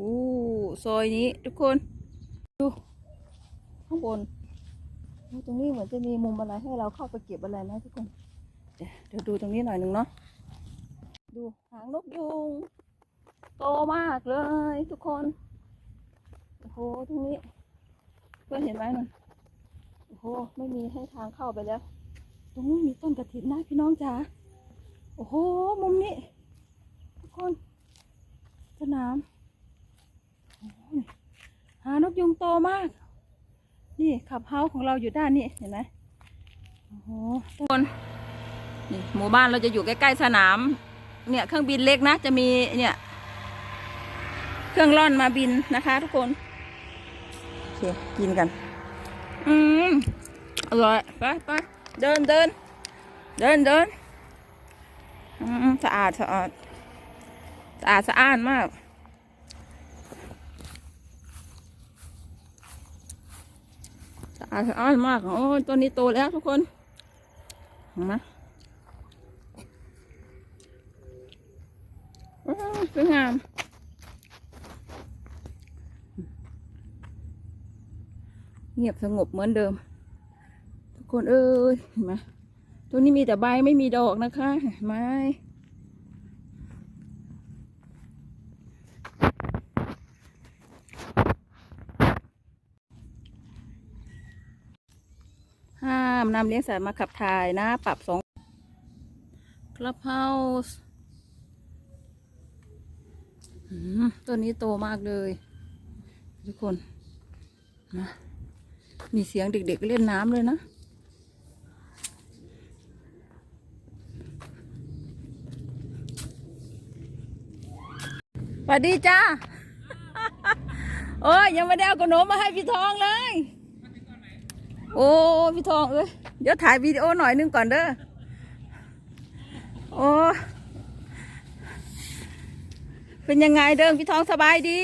อู้ซอยนี้ทุกคน ดู ข้างบน ตรงนี้เหมือนจะมีมุมอะไรให้เราเข้าไปเก็บอะไรนะทุกคน เดี๋ยวดูตรงนี้หน่อยหนึ่งเนาะ ดูหางนกยูงโตมากเลยทุกคน โอ้โห ตรงนี้ เพื่อนเห็นไหมนั่นโอ้โห ไม่มีให้ทางเข้าไปแล้ว ตรงนี้มีต้นกระถินนะพี่น้องจ๋า โอ้โห มุมนี้ ทุกคน สนามโอ้โหานกยุงโตมาก นี่ขับเฮาของเราอยู่ด้านนี้เห็นไหมโอ้โหทุกคนนี่หมู่บ้านเราจะอยู่ใกล้ๆสนาม เนี่ยเครื่องบินเล็กนะ จะมีเนี่ย เครื่องร่อนมาบินนะคะ ทุกคนโอเคกินกัน อืมอร่อยไปไปเดินเดินเดินเดินสะอาดสะอาดสะอาดสะอ้านมาก สะ อาดสะอ้านมาก โอ้ยต้นนี้โตแล้วทุกคนเห็นไหมสวยงาม เงียบสงบเหมือนเดิม ทุกคนเอ้ยเห็นไหมตัวนี้มีแต่ใบไม่มีดอกนะคะเห็นไหมห้ามนำเลี้ยงสัตว์มาขับถ่ายนะ ปรับสองคลับเฮาตัวนี้โตมากเลย ทุกคนนะมีเสียงเด็กๆเล่นน้ำเลยนะ สวัสดีจ้า โอ้ยยังไม่ได้เอาขนมมาให้พี่ทองเลย โอ้พี่ทองเอ้ยเดี๋ยวถ่ายวิดีโอหน่อยนึงก่อนเด้อโอ้เป็นยังไงเดิมพี่ทองสบายดี